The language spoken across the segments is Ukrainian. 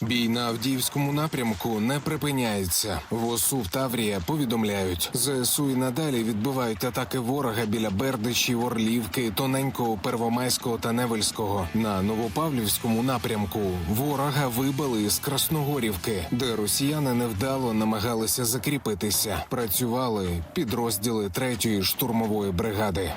Бій на Авдіївському напрямку не припиняється. В ОСУ в Таврія повідомляють, ЗСУ і надалі відбивають атаки ворога біля Бердичів, Орлівки, Тоненького, Первомайського та Невельського. На Новопавлівському напрямку ворога вибили із Красногорівки, де росіяни невдало намагалися закріпитися. Працювали підрозділи третьої штурмової бригади.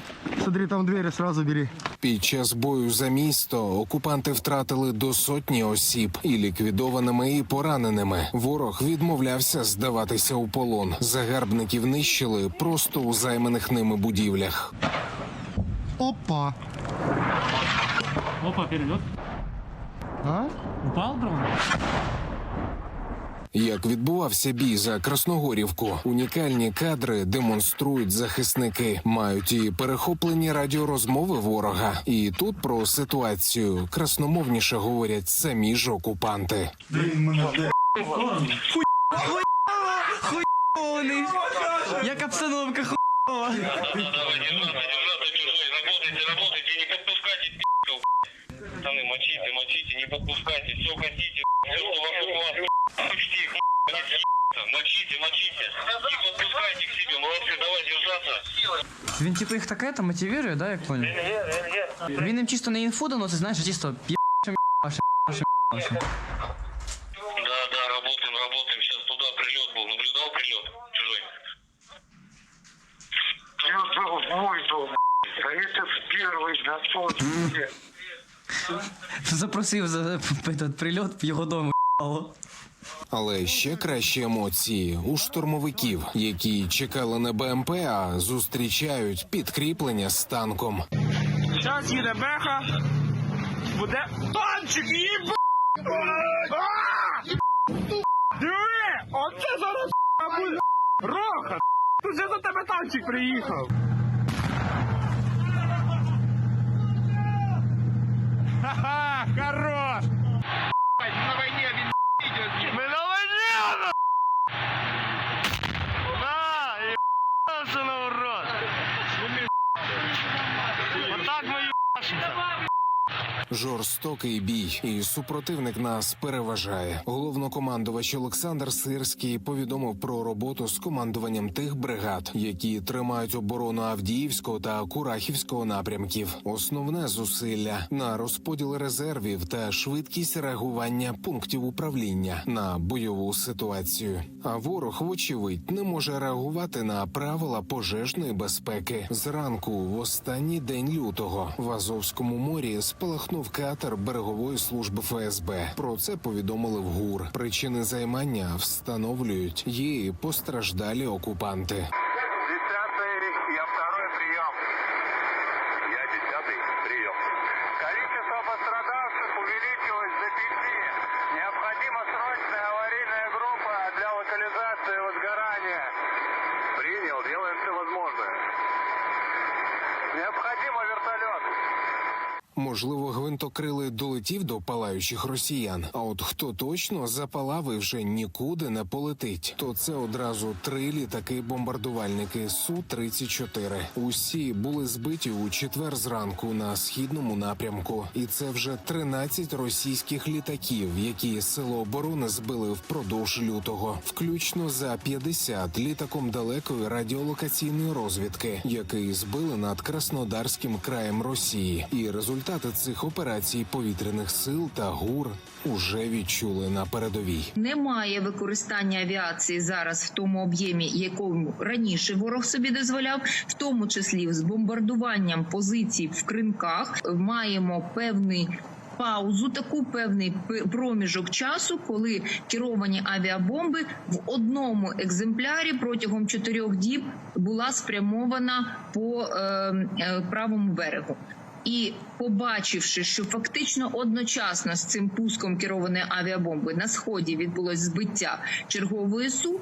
Смотри, там двери сразу бери. Під час бою за місто окупанти втратили до сотні осіб і ліквідованими і пораненими. Ворог відмовлявся здаватися у полон. Загарбників нищили просто у займаних ними будівлях. Опа. Опа, перелет. А? Упал дрон? Як відбувався бій за Красногорівку, унікальні кадри демонструють захисники, мають і перехоплені радіорозмови ворога. І тут про ситуацію красномовніше говорять самі ж окупанти. Як обстановка хуйова. Пацаны, мочите, мочите, не подпускайте, все хотите, все, что вокруг вас, почти, мочите, мочите, не подпускайте к себе, молодцы, давай держаться. Він типу їх таке там мотивує, да, як понял? Він їм чисто не інфу доносить, знаєш, а чисто п'єшем, єбашем, єбашем. Да, да, работаем, работаем, сейчас туда прилет был, наблюдал прилет чужой? Прилет был мой был, а это первый на сотне. Запросив за этот прильот в його дому ***ало. Але ще кращі емоції у штурмовиків, які чекали на БМП, а зустрічають підкріплення з танком. Зараз їде беха. Буде танчик, їб! Диви! Оце зараз буде роха! Тут за тебе танчик приїхав. Ха-ха, хорош! На війні він йде. Ми на війні! на! На, їбався на урод! Отак ми їбашимося. Жорстокий бій, і супротивник нас переважає. Головнокомандувач Олександр Сирський повідомив про роботу з командуванням тих бригад, які тримають оборону Авдіївського та Курахівського напрямків. Основне зусилля на розподіл резервів та швидкість реагування пунктів управління на бойову ситуацію. А ворог, вочевидь, не може реагувати на правила пожежної безпеки. Зранку, в останній день лютого, в Азовському морі спалахнув катер берегової служби ФСБ. Про це повідомили в ГУР. Причини займання встановлюють її постраждалі окупанти. Можливо, гвинтокрилий долетів до палаючих росіян. А от хто точно запалав і вже нікуди не полетить, то це одразу три літаки-бомбардувальники су 34 Усі були збиті у четвер зранку на східному напрямку, і це вже 13 російських літаків, які сило оборони збили впродовж лютого, включно за 50 літаком далекої радіолокаційної розвідки, який збили над Краснодарським краєм Росії. І результати цих операцій повітряних сил та ГУР уже відчули на передовій. Немає використання авіації зараз в тому об'ємі, якому раніше ворог собі дозволяв, в тому числі з бомбардуванням позицій в кринках. Маємо певний. Паузу таку певний проміжок часу, коли керовані авіабомби в одному екземплярі протягом чотирьох діб була спрямована по е, е, правому берегу. І побачивши, що фактично одночасно з цим пуском керованої авіабомби на сході відбулось збиття чергової су,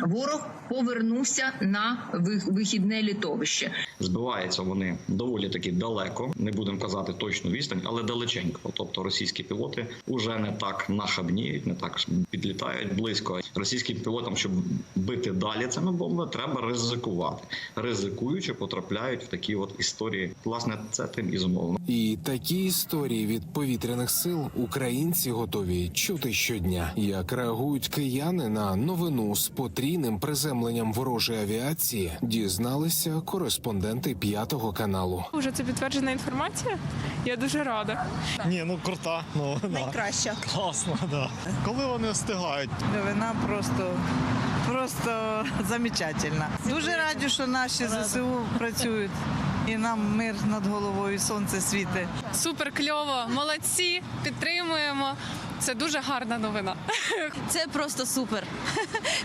ворог повернувся на ви- вихідне літовище. Збиваються вони доволі таки далеко, не будемо казати точну відстань, але далеченько. Тобто російські пілоти вже не так нахабніють, не так підлітають близько. Російським пілотам, щоб бити далі цими бомбами, треба ризикувати. Ризикуючи, потрапляють в такі от історії. Власне, це тим і зумовлено. І такі історії від повітряних сил українці готові чути щодня. Як реагують кияни на новину з потрійним приземленням ворожої авіації, дізналися кореспонденти п'ятого каналу. Уже це підтверджена інформація. Я дуже рада. Ні, ну крута, ну да. Найкраща. класно, да. Коли вони встигають? Новина просто, просто замечательна. Дуже раді, що наші ЗСУ працюють. І нам мир над головою, сонце світить. Супер кльово, молодці, підтримуємо. Це дуже гарна новина. Це просто супер.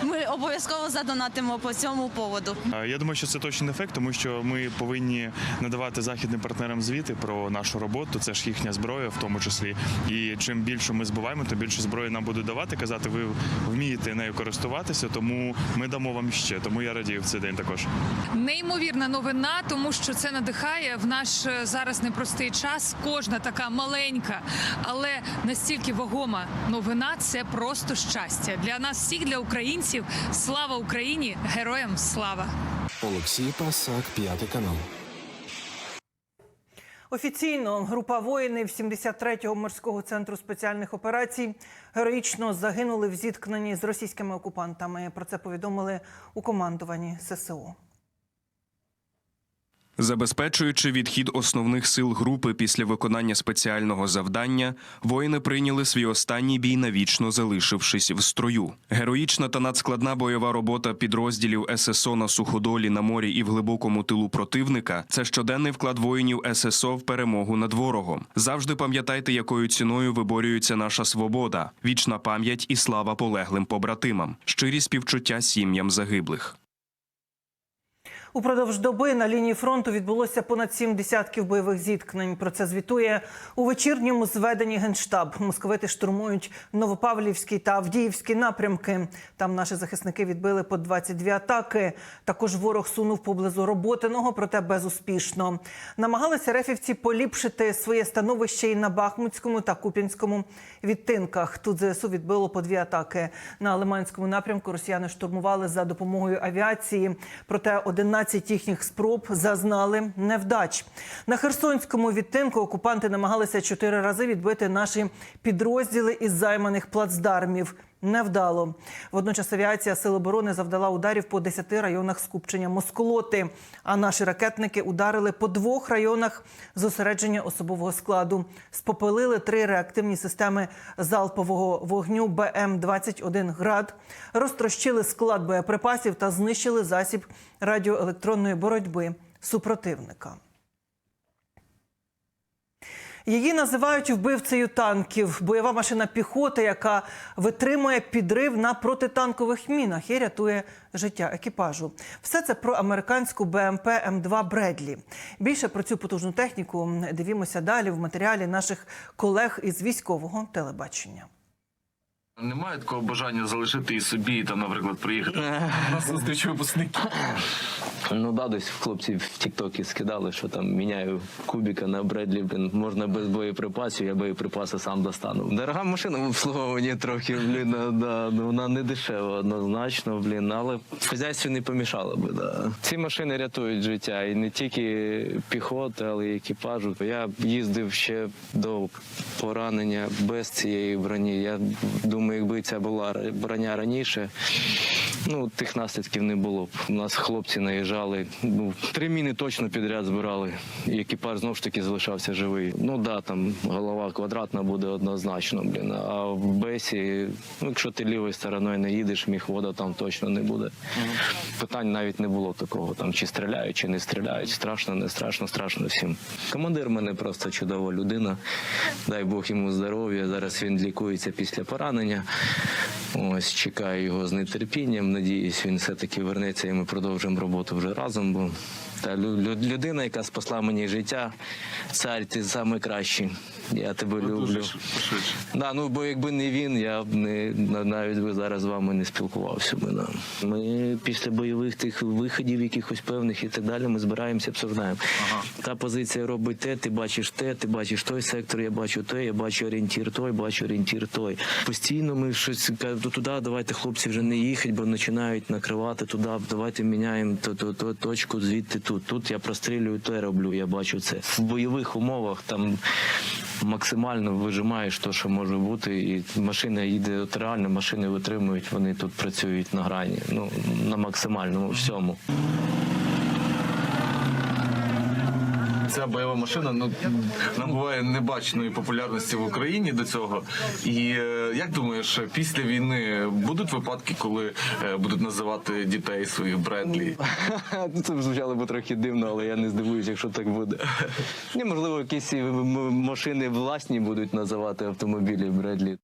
Ми обов'язково задонатимо по цьому поводу. Я думаю, що це точний ефект, тому що ми повинні надавати західним партнерам звіти про нашу роботу. Це ж їхня зброя, в тому числі. І чим більше ми збиваємо, тим більше зброї нам будуть давати. Казати, ви вмієте нею користуватися, тому ми дамо вам ще. Тому я радію в цей день також. Неймовірна новина, тому що це надихає в наш е, зараз непростий час. Кожна така маленька, але настільки вагома новина це просто щастя для нас всіх, для українців. Слава Україні! Героям слава! Олексій Пасак, п'ятий канал. Офіційно група воїнів 73-го морського центру спеціальних операцій героїчно загинули в зіткненні з російськими окупантами. Про це повідомили у командуванні ССО. Забезпечуючи відхід основних сил групи після виконання спеціального завдання, воїни прийняли свій останній бій навічно залишившись в строю. Героїчна та надскладна бойова робота підрозділів ССО на суходолі на морі і в глибокому тилу противника це щоденний вклад воїнів ССО в перемогу над ворогом. Завжди пам'ятайте, якою ціною виборюється наша свобода, вічна пам'ять і слава полеглим побратимам, щирі співчуття сім'ям загиблих. Упродовж доби на лінії фронту відбулося понад сім десятків бойових зіткнень. Про це звітує у вечірньому зведенні генштаб. Московити штурмують Новопавлівський та Авдіївський напрямки. Там наші захисники відбили по 22 атаки. Також ворог сунув поблизу роботиного, проте безуспішно. Намагалися рефівці поліпшити своє становище і на Бахмутському та Куп'янському відтинках. Тут ЗСУ відбило по дві атаки. На Лиманському напрямку росіяни штурмували за допомогою авіації. Проте 11 їхніх спроб зазнали невдач. На Херсонському відтинку окупанти намагалися чотири рази відбити наші підрозділи із займаних плацдармів. Невдало. Водночас авіація Сил оборони завдала ударів по 10 районах скупчення Москолоти. А наші ракетники ударили по двох районах зосередження особового складу. Спопилили три реактивні системи залпового вогню БМ-21 «Град», розтрощили склад боєприпасів та знищили засіб радіоелектронної боротьби супротивника. Її називають вбивцею танків. Бойова машина піхоти, яка витримує підрив на протитанкових мінах і рятує життя екіпажу. Все це про американську БМП М2 Бредлі. Більше про цю потужну техніку дивімося далі в матеріалі наших колег із військового телебачення. Немає такого бажання залишити і собі, і там, наприклад, приїхати на зустріч випускників. Ну да, десь хлопці в Тіктокі скидали, що там міняю кубіка на Бредлі. Блін, можна без боєприпасів, я боєприпаси сам достану. Дорога машина в обслуговуванні трохи, блін, да, ну, вона не дешева однозначно, блін, але хазяйстві не помішала би. Да. Ці машини рятують життя і не тільки піхоти, але й екіпажу. Я їздив ще до поранення без цієї броні. Я думаю, якби ця була броня раніше. Ну, тих наслідків не було б. У нас хлопці наїжджали. Ну, три міни точно підряд збирали. І екіпаж знову ж таки залишався живий. Ну да, там голова квадратна буде однозначно, блін. А в Бесі, ну якщо ти лівою стороною не їдеш, міхвода там точно не буде. Питань навіть не було такого. Там чи стріляють, чи не стріляють. Страшно, не страшно, страшно всім. Командир мене просто чудова людина. Дай Бог йому здоров'я. Зараз він лікується після поранення. Ось чекаю його з нетерпінням. Надіюсь, він все-таки вернеться і ми продовжимо роботу вже разом, бо Та лю- лю- людина, яка спасла мені життя, цар, ти найкращий. Я тебе люблю. Да, ну бо якби не він, я б не навіть би зараз з вами не спілкувався. да. Ми після бойових тих виходів, якихось певних і так далі, ми збираємося, обсуждаємо. Та позиція робить те, ти бачиш те, ти бачиш той сектор, я бачу те, я бачу орієнтір той, бачу орієнтір той. Постійно ми щось кажемо, «Ну, туди, давайте хлопці вже не їхать, бо починають накривати туди, давайте міняємо то, то, то, точку звідти тут. Тут я прострілюю, я роблю, я бачу це. В бойових умовах там максимально вижимаєш те, що може бути, і машина їде от реально, машини витримують, вони тут працюють на грані. Ну на максимальному всьому. Ця бойова машина ну набуває небаченої популярності в Україні до цього. І е, як думаєш, після війни будуть випадки, коли е, будуть називати дітей своїх Бредлі? Ну, Це звучало б трохи дивно, але я не здивуюся, якщо так буде. Ні, можливо, якісь м- машини власні будуть називати автомобілі Бредлі.